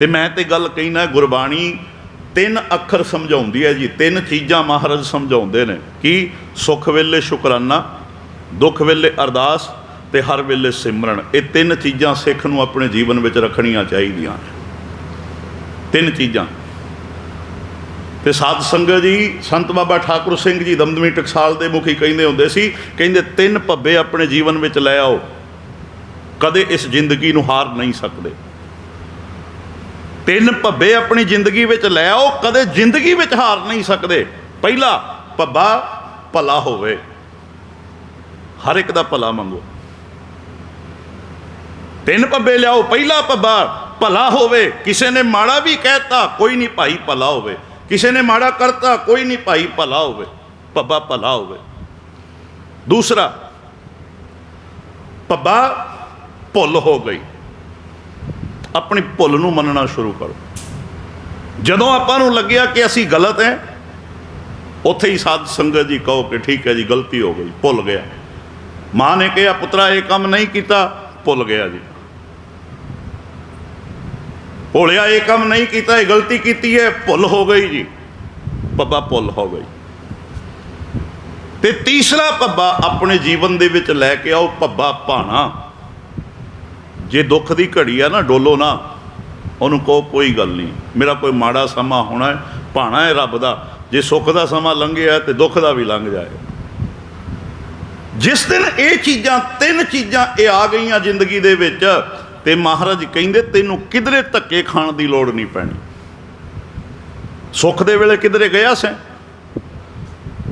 ਤੇ ਮੈਂ ਤੇ ਗੱਲ ਕਹਿਣਾ, ਗੁਰਬਾਣੀ ਤਿੰਨ ਅੱਖਰ ਸਮਝਾਉਂਦੀ ਹੈ ਜੀ, ਤਿੰਨ ਚੀਜ਼ਾਂ ਮਹਾਰਾਜ ਸਮਝਾਉਂਦੇ ਨੇ, ਕਿ ਸੁਖ ਵੇਲੇ ਸ਼ੁਕਰਾਨਾ, ਦੁੱਖ ਵੇਲੇ ਅਰਦਾਸ ਤੇ ਹਰ ਵੇਲੇ ਸਿਮਰਨ। ਇਹ ਤਿੰਨ ਚੀਜ਼ਾਂ ਸਿੱਖ ਨੂੰ ਆਪਣੇ ਜੀਵਨ ਵਿੱਚ ਰੱਖਣੀਆਂ ਚਾਹੀਦੀਆਂ ਤਿੰਨ ਚੀਜ਼ਾਂ। ਤੇ ਸਾਧ ਸੰਗਤ ਜੀ, ਸੰਤ ਬਾਬਾ ਠਾਕੁਰ ਸਿੰਘ ਜੀ, ਦਮਦਮੀ ਟਕਸਾਲ ਦੇ ਮੁਖੀ ਕਹਿੰਦੇ ਹੁੰਦੇ ਸੀ, ਕਹਿੰਦੇ ਤਿੰਨ ਭੱਬੇ ਆਪਣੇ ਜੀਵਨ ਵਿੱਚ ਲੈ ਆਓ, ਕਦੇ ਇਸ ਜ਼ਿੰਦਗੀ ਨੂੰ ਹਾਰ ਨਹੀਂ ਸਕਦੇ। ਤਿੰਨ ਭੱਬੇ ਆਪਣੀ ਜ਼ਿੰਦਗੀ ਵਿੱਚ ਲੈ ਆਓ, ਕਦੇ ਜ਼ਿੰਦਗੀ ਵਿੱਚ ਹਾਰ ਨਹੀਂ ਸਕਦੇ। ਪਹਿਲਾ ਭੱਬਾ ਭਲਾ ਹੋਵੇ। ਹਰ ਇੱਕ ਦਾ ਭਲਾ ਮੰਗੋ। ਤਿੰਨ ਭੱਬੇ ਲਿਆਓ, ਪਹਿਲਾ ਭੱਬਾ ਭਲਾ ਹੋਵੇ। ਕਿਸੇ ਨੇ ਮਾੜਾ ਵੀ ਕਹਿਤਾ, ਕੋਈ ਨਹੀਂ ਭਾਈ ਭਲਾ ਹੋਵੇ। ਕਿਸੇ ਨੇ ਮਾੜਾ ਕਰਤਾ, ਕੋਈ ਨਹੀਂ ਭਾਈ ਭਲਾ ਹੋਵੇ। ਭੱਬਾ ਭਲਾ ਹੋਵੇ। ਦੂਸਰਾ, ਭੱਬਾ ਭੁੱਲ ਹੋ ਗਈ। ਆਪਣੀ ਭੁੱਲ ਨੂੰ ਮੰਨਣਾ ਸ਼ੁਰੂ ਕਰੋ। ਜਦੋਂ ਆਪਾਂ ਨੂੰ ਲੱਗਿਆ ਕਿ ਅਸੀਂ ਗਲਤ ਹੈ ਉੱਥੇ ਹੀ ਸਾਧ ਸੰਗਤ ਜੀ ਕਹੋ ਕਿ ਠੀਕ ਹੈ ਜੀ, ਗਲਤੀ ਹੋ ਗਈ, ਭੁੱਲ ਗਿਆ। ਮਾਂ ਨੇ ਕਿਹਾ, ਪੁੱਤਰਾ, ਇਹ ਕੰਮ ਨਹੀਂ ਕੀਤਾ, ਭੁੱਲ ਗਿਆ ਜੀ। ਭੋਲਿਆ, ਇਹ ਕੰਮ ਨਹੀਂ ਕੀਤਾ, ਇਹ ਗਲਤੀ ਕੀਤੀ ਹੈ, ਭੁੱਲ ਹੋ ਗਈ ਜੀ। ਪੱਬਾ ਭੁੱਲ ਹੋ ਗਈ। ਤੇ ਤੀਸਰਾ ਪੱਬਾ ਆਪਣੇ ਜੀਵਨ ਦੇ ਵਿੱਚ ਲੈ ਕੇ ਆਓ, ਪੱਬਾ ਭਾਣਾ। ਜੇ ਦੁੱਖ ਦੀ ਘੜੀ ਆ ਨਾ, ਡੋਲੋ ਨਾ। ਉਹਨੂੰ ਕਹੋ, ਕੋਈ ਗੱਲ ਨਹੀਂ। ਮੇਰਾ ਕੋਈ ਮਾੜਾ ਸਮਾਂ ਹੋਣਾ ਹੈ, ਭਾਣਾ ਹੈ ਰੱਬ ਦਾ। ਜੇ ਸੁੱਖ ਦਾ ਸਮਾਂ ਲੰਘਿਆ ਤੇ ਦੁੱਖ ਦਾ ਵੀ ਲੰਘ ਜਾਏ। ਜਿਸ ਦਿਨ ਇਹ ਚੀਜ਼ਾਂ, ਤਿੰਨ ਚੀਜ਼ਾਂ ਇਹ ਆ ਗਈਆਂ ਜ਼ਿੰਦਗੀ ਦੇ ਵਿੱਚ, ਤੇ ਮਹਾਰਾਜ ਕਹਿੰਦੇ, ਤੈਨੂੰ ਕਿਧਰੇ ਧੱਕੇ ਖਾਣ ਦੀ ਲੋੜ ਨਹੀਂ ਪੈਣੀ। ਸੁੱਖ ਦੇ ਵੇਲੇ ਕਿਧਰੇ ਗਿਆ ਸੈਂ?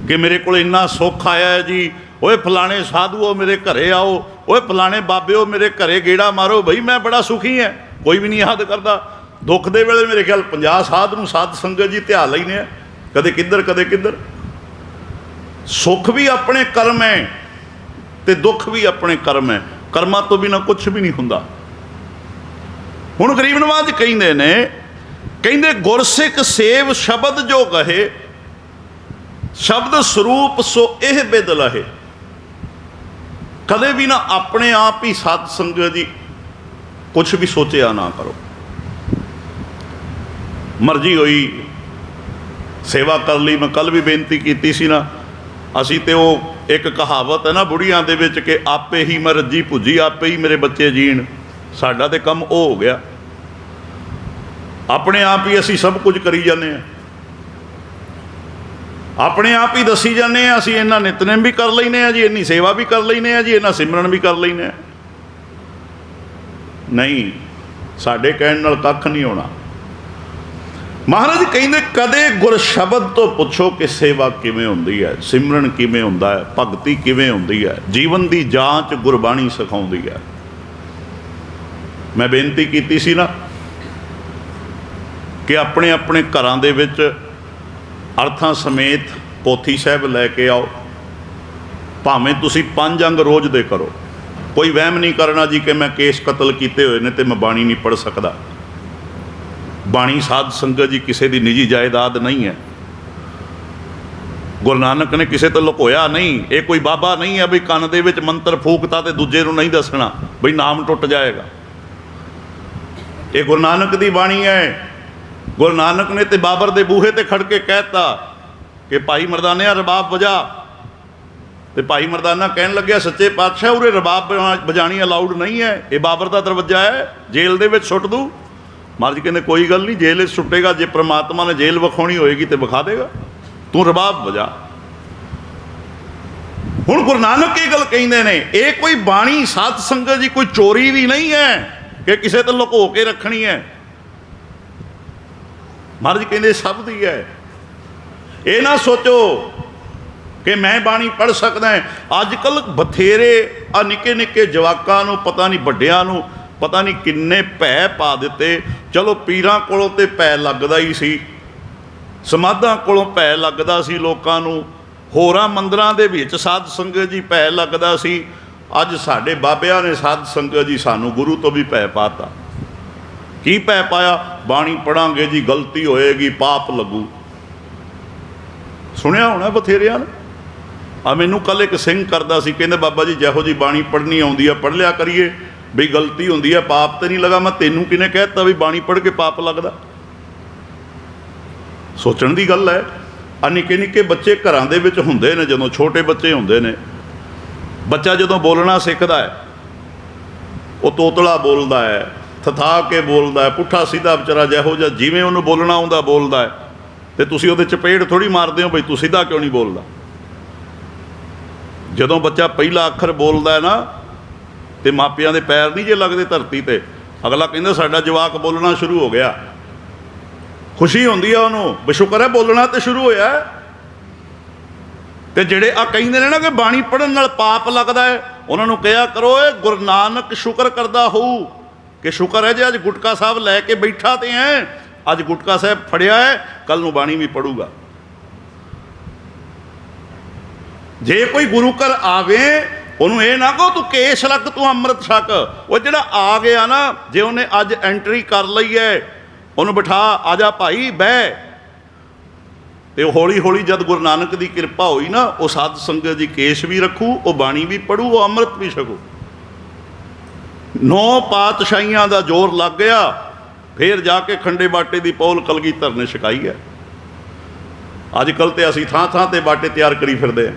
ਕਿ ਮੇਰੇ ਕੋਲ ਇੰਨਾ ਸੁੱਖ ਆਇਆ ਜੀ? ਓਏ ਫਲਾਣੇ ਸਾਧੂਓ, ਮੇਰੇ ਘਰੇ ਆਓ। ਓਏ ਫਲਾਣੇ ਬਾਬਿਓ ਮੇਰੇ ਘਰੇ ਗੇੜਾ ਮਾਰੋ, ਬਈ ਮੈਂ ਬੜਾ ਸੁਖੀ ਐ। ਕੋਈ ਵੀ ਨਹੀਂ ਯਾਦ ਕਰਦਾ। ਦੁੱਖ ਦੇ ਵੇਲੇ ਮੇਰੇ ਖਿਆਲ 50 ਸਾਧ ਨੂੰ ਸਾਧ ਸੰਗਤ ਜੀ ਧਿਆ ਲੈਨੇ ਆ। ਕਦੇ ਕਿੱਧਰ ਕਦੇ ਕਿੱਧਰ। ਸੁੱਖ ਵੀ ਆਪਣੇ ਕਰਮ ਹੈ ਤੇ ਦੁੱਖ ਵੀ ਆਪਣੇ ਕਰਮ ਹੈ ਕਰਮਾਂ ਤੋਂ ਬਿਨਾ ਕੁਝ ਵੀ ਨਹੀਂ ਹੁੰਦਾ। ਹੁਣ ਗਰੀਬ ਨਵਾਜ ਕਹਿੰਦੇ ਨੇ, ਕਹਿੰਦੇ, ਗੁਰਸਿੱਖ ਸੇਵ ਸ਼ਬਦ ਜੋ ਕਹੇ, ਸ਼ਬਦ ਸਰੂਪ ਸੋ ਇਹ ਬਿਦ ਲਹੇ। ਕਦੇ ਵੀ ਨਾ ਆਪਣੇ ਆਪ ਹੀ ਸਤ ਸੰਗਤ ਦੀ ਕੁਝ ਵੀ ਸੋਚਿਆ ਨਾ ਕਰੋ। ਮਰਜ਼ੀ ਹੋਈ ਸੇਵਾ ਕਰ ਲਈ, ਮੈਂ ਕੱਲ ਵੀ ਬੇਨਤੀ ਕੀਤੀ ਸੀ ਨਾ, ਅਸੀਂ ਤੇ ਉਹ ਇੱਕ ਕਹਾਵਤ ਹੈ ਨਾ ਬੁੜੀਆਂ ਦੇ ਵਿੱਚ ਕਿ ਆਪੇ ਹੀ ਮੈਂ ਰੱਜੀ ਭੁੱਜੀ, ਆਪੇ ਹੀ ਮੇਰੇ ਬੱਚੇ ਜੀਣ, ਸਾਡਾ ਤੇ ਕੰਮ ਉਹ ਹੋ ਗਿਆ। ਆਪਣੇ ਆਪ ਹੀ ਅਸੀਂ ਸਭ ਕੁਝ ਕਰੀ ਜਾਂਦੇ ਆ ਆਪਣੇ ਆਪ ਹੀ ਦੱਸੀ ਜਾਂਦੇ ਆ, ਅਸੀਂ ਇਹਨਾਂ ਨਿਤਨੇਮ ਵੀ ਕਰ ਲੈਨੇ ਆ ਜੀ, ਇੰਨੀ ਸੇਵਾ ਵੀ ਕਰ ਲੈਨੇ ਆ ਜੀ, ਇਹਨਾਂ ਸਿਮਰਨ ਵੀ ਕਰ ਲੈਨੇ ਆ। ਨਹੀਂ, ਸਾਡੇ ਕਹਿਣ ਨਾਲ ਕੱਖ ਨਹੀਂ ਹੋਣਾ। ਮਹਾਰਾਜ ਕਹਿੰਦੇ, ਕਦੇ ਗੁਰ ਸ਼ਬਦ ਤੋਂ ਪੁੱਛੋ ਕਿ ਸੇਵਾ ਕਿਵੇਂ ਹੁੰਦੀ ਹੈ, ਸਿਮਰਨ ਕਿਵੇਂ ਹੁੰਦਾ ਹੈ, ਭਗਤੀ ਕਿਵੇਂ ਹੁੰਦੀ ਹੈ, ਜੀਵਨ ਦੀ ਜਾਂਚ ਗੁਰਬਾਣੀ ਸਿਖਾਉਂਦੀ ਹੈ। ਮੈਂ ਬੇਨਤੀ ਕੀਤੀ ਸੀ ਨਾ ਕਿ ਆਪਣੇ ਆਪਣੇ ਘਰਾਂ ਦੇ ਵਿੱਚ ਅਰਥਾਂ ਸਮੇਤ ਪੋਥੀ ਸਾਹਿਬ ਲੈ ਕੇ ਆਓ। ਭਾਵੇਂ ਤੁਸੀਂ ਪੰਜ ਅੰਗ ਰੋਜ਼ ਦੇ ਕਰੋ। ਕੋਈ ਵਹਿਮ ਨਹੀਂ ਕਰਨਾ ਜੀ ਕਿ ਮੈਂ ਕੇਸ ਕਤਲ ਕੀਤੇ ਹੋਏ ਨੇ ਤੇ ਮੈਂ ਬਾਣੀ ਨਹੀਂ ਪੜ ਸਕਦਾ। ਬਾਣੀ ਸਾਧ ਸੰਗਤ ਜੀ ਕਿਸੇ ਦੀ ਨਿੱਜੀ ਜਾਇਦਾਦ ਨਹੀਂ ਹੈ। ਗੁਰੂ ਨਾਨਕ ਨੇ ਕਿਸੇ ਤੋਂ ਲੁਕੋਇਆ ਨਹੀਂ। ਇਹ ਕੋਈ ਬਾਬਾ ਨਹੀਂ ਹੈ ਵੀ ਕੰਨ ਦੇ ਵਿੱਚ ਮੰਤਰ ਫੂਕਤਾ ਤੇ ਦੂਜੇ ਨੂੰ ਨਹੀਂ ਦੱਸਣਾ। ਬਈ ਨਾਮ ਟੁੱਟ ਜਾਏਗਾ। ਇਹ ਗੁਰੂ ਨਾਨਕ ਦੀ ਬਾਣੀ ਹੈ। ਗੁਰੂ ਨਾਨਕ ਨੇ ਤੇ ਬਾਬਰ ਦੇ ਬੂਹੇ ਤੇ ਖੜ ਕੇ ਕਹਿਤਾ ਕਿ ਭਾਈ ਮਰਦਾਨਿਆ ਰਬਾਬ ਵਜਾ। ਤੇ ਭਾਈ ਮਰਦਾਨਾ ਕਹਿਣ ਲੱਗਿਆ, ਸੱਚੇ ਪਾਤਸ਼ਾਹ, ਉਰੇ ਰਬਾਬ ਵਜਾ- ਵਜਾਣੀ ਅਲਾਉਡ ਨਹੀਂ ਹੈ। ਇਹ ਬਾਬਰ ਦਾ ਦਰਵਾਜ਼ਾ ਹੈ, ਜੇਲ੍ਹ ਦੇ ਵਿੱਚ ਸੁੱਟ ਦੂ। ਮਹਾਰਾਜ ਕਹਿੰਦੇ, ਕੋਈ ਗੱਲ ਨਹੀਂ, ਜੇਲ੍ਹ ਵਿੱਚ ਸੁੱਟੇਗਾ, ਜੇ ਪ੍ਰਮਾਤਮਾ ਨੇ ਜੇਲ੍ਹ ਵਿਖਾਉਣੀ ਹੋਏਗੀ ਤੇ ਵਿਖਾ ਦੇਗਾ। ਤੂੰ ਰਬਾਬ ਵਜਾ। ਹੁਣ ਗੁਰੂ ਨਾਨਕ ਇਹ ਗੱਲ ਕਹਿੰਦੇ ਨੇ? ਇਹ ਕੋਈ ਬਾਣੀ, ਸਾਧ ਸੰਗਤ ਜੀ ਕੋਈ ਚੋਰੀ ਵੀ ਨਹੀਂ ਹੈ ਕਿ ਕਿਸੇ ਤੇ ਲੁਕੋ ਕੇ ਰੱਖਣੀ ਹੈ। ਮਹਾਰਾਜ ਕਹਿੰਦੇ ਸਭ ਦੀ ਹੈ। ਇਹ ਨਾ ਸੋਚੋ ਕਿ ਮੈਂ ਬਾਣੀ ਪੜ ਸਕਦਾ ਅੱਜ ਕੱਲ ਬਥੇਰੇ ਆ ਨਿੱਕੇ ਨਿੱਕੇ ਜਵਾਕਾਂ ਨੂੰ, ਪਤਾ ਨਹੀਂ ਵੱਡਿਆਂ ਨੂੰ, ਪਤਾ ਨਹੀਂ ਕਿੰਨੇ ਭੈ ਪਾ ਦਿੱਤੇ। ਚਲੋ ਪੀਰਾਂ ਕੋਲੋਂ ਤੇ ਭੈ ਲੱਗਦਾ ਹੀ ਸੀ। ਸਮਾਧਾਂ ਕੋਲੋਂ ਭੈ ਲੱਗਦਾ ਸੀ ਲੋਕਾਂ ਨੂੰ। ਹੋਰਾਂ ਮੰਦਰਾਂ ਦੇ ਵਿੱਚ ਸਾਧ ਸੰਗਤ ਜੀ ਭੈ ਲੱਗਦਾ ਸੀ। ਅੱਜ ਸਾਡੇ ਬਾਬਿਆਂ ਨੇ ਸਾਧ ਸੰਗਤ ਜੀ ਸਾਨੂੰ ਗੁਰੂ ਤੋਂ ਵੀ ਭੈ ਪਾਤਾ। ਕੀ ਪੈ ਪਾਇਆ? ਬਾਣੀ ਪੜਾਂਗੇ ਜੀ, ਗਲਤੀ ਹੋਏਗੀ, ਪਾਪ ਲੱਗੂ। ਸੁਣਿਆ ਹੋਣਾ ਬਥੇਰਿਆਂ ਨੇ? ਆ ਮੈਨੂੰ ਕੱਲ ਇੱਕ ਸਿੰਘ ਕਰਦਾ ਸੀ, ਕਹਿੰਦੇ, ਬਾਬਾ ਜੀ, ਜਿਹੋ ਜੀ ਬਾਣੀ ਪੜ੍ਹਨੀ ਆਉਂਦੀ ਆ ਪੜ ਲਿਆ ਕਰੀਏ। ਵੀ ਗਲਤੀ ਹੁੰਦੀ ਹੈ ਪਾਪ ਤੇ ਨਹੀਂ ਲਗਾ। ਮੈਂ ਤੈਨੂੰ ਕਿਨੇ ਕਹਿਤਾ ਵੀ ਬਾਣੀ ਪੜ੍ਹ ਕੇ ਪਾਪ ਲੱਗਦਾ? ਸੋਚਣ ਦੀ ਗੱਲ ਹੈ। ਆ ਨਿੱਕੇ ਨਿੱਕੇ ਬੱਚੇ ਘਰਾਂ ਦੇ ਵਿੱਚ ਹੁੰਦੇ ਨੇ, ਜਦੋਂ ਛੋਟੇ ਬੱਚੇ ਹੁੰਦੇ ਨੇ। ਬੱਚਾ ਜਦੋਂ ਬੋਲਣਾ ਸਿੱਖਦਾ ਹੈ, ਉਹ ਤੋਤਲਾ ਬੋਲਦਾ ਹੈ। ਥਥਾ ਕੇ ਬੋਲਦਾ ਹੈ, ਪੁੱਠਾ ਸਿੱਧਾ ਵਿਚਾਰਾ ਜਿਹੋ ਜਿਹਾ ਜਿਵੇਂ ਉਹਨੂੰ ਬੋਲਣਾ ਆਉਂਦਾ ਬੋਲਦਾ ਹੈ। ਤੇ ਤੁਸੀਂ ਉਹਦੇ ਚਪੇੜ ਥੋੜੀ ਮਾਰਦੇ ਹੋ ਬਈ, ਤੂੰ ਸਿੱਧਾ ਕਿਉਂ ਨਹੀਂ ਬੋਲਦਾ? ਜਦੋਂ ਬੱਚਾ ਪਹਿਲਾ ਅੱਖਰ ਬੋਲਦਾ ਹੈ ਨਾ, ਤੇ ਮਾਪਿਆਂ ਦੇ ਪੈਰ ਨਹੀਂ ਜੇ ਲੱਗਦੇ ਧਰਤੀ ਤੇ, ਅਗਲਾ ਕਹਿੰਦਾ ਸਾਡਾ ਜਵਾਕ ਬੋਲਣਾ ਸ਼ੁਰੂ ਹੋ ਗਿਆ। ਖੁਸ਼ੀ ਹੁੰਦੀ ਆ ਉਹਨੂੰ, ਬਸ਼ੁਕਰ ਹੈ ਬੋਲਣਾ ਤੇ ਸ਼ੁਰੂ ਹੋਇਆ ਹੈ। ਤੇ ਜਿਹੜੇ ਆ ਕਹਿੰਦੇ ਨੇ ਨਾ ਕਿ ਬਾਣੀ ਪੜਨ ਨਾਲ ਪਾਪ ਲੱਗਦਾ ਹੈ, ਉਹਨਾਂ ਨੂੰ ਕਿਹਾ ਕਰੋ ਇਹ ਗੁਰੂ ਨਾਨਕ ਸ਼ੁਕਰ ਕਰਦਾ ਹੋਊ। ਕਿ ਸ਼ੁਕਰ ਹੈ ਜੇ ਅੱਜ ਗੁਟਕਾ ਸਾਹਿਬ ਲੈ ਕੇ ਬੈਠਾ ਤੇ ਹੈ ਅੱਜ ਗੁਟਕਾ ਸਾਹਿਬ ਫੜਿਆ ਹੈ ਕੱਲ ਨੂੰ ਬਾਣੀ ਵੀ ਪੜੂਗਾ। ਜੇ ਕੋਈ ਗੁਰੂ ਘਰ ਆਵੇ, ਉਹਨੂੰ ਇਹ ਨਾ ਕਹੋ, ਤੂੰ ਕੇਸ ਲੱਗ ਤੂੰ ਅੰਮ੍ਰਿਤ ਛਕ। ਉਹ ਜਿਹੜਾ ਆ ਗਿਆ ਨਾ, ਜੇ ਉਹਨੇ ਅੱਜ ਐਂਟਰੀ ਕਰ ਲਈ ਹੈ ਉਹਨੂੰ ਬਿਠਾ, ਆ ਜਾ ਭਾਈ, ਬਹਿ। ਤੇ ਹੌਲੀ ਹੌਲੀ ਜਦ ਗੁਰੂ ਨਾਨਕ ਦੀ ਕਿਰਪਾ ਹੋਈ ਨਾ, ਉਹ ਸਾਧ ਸੰਗਤ ਦੀ ਕੇਸ ਵੀ ਰੱਖੂ, ਉਹ ਬਾਣੀ ਵੀ ਪੜੂ, ਉਹ ਅੰਮ੍ਰਿਤ ਵੀ ਛਕੂ। ਨੌ ਪਾਤਸ਼ਾਹੀਆਂ ਦਾ ਜ਼ੋਰ ਲੱਗ ਗਿਆ, ਫੇਰ ਜਾ ਕੇ ਖੰਡੇ ਬਾਟੇ ਦੀ ਪੌਲ ਕਲਗੀਧਰ ਨੇ ਛਕਾਈ ਹੈ। ਅੱਜ ਕੱਲ ਤੇ ਅਸੀਂ ਥਾਂ ਥਾਂ ਤੇ ਬਾਟੇ ਤਿਆਰ ਕਰੀ ਫਿਰਦੇ ਹਾਂ।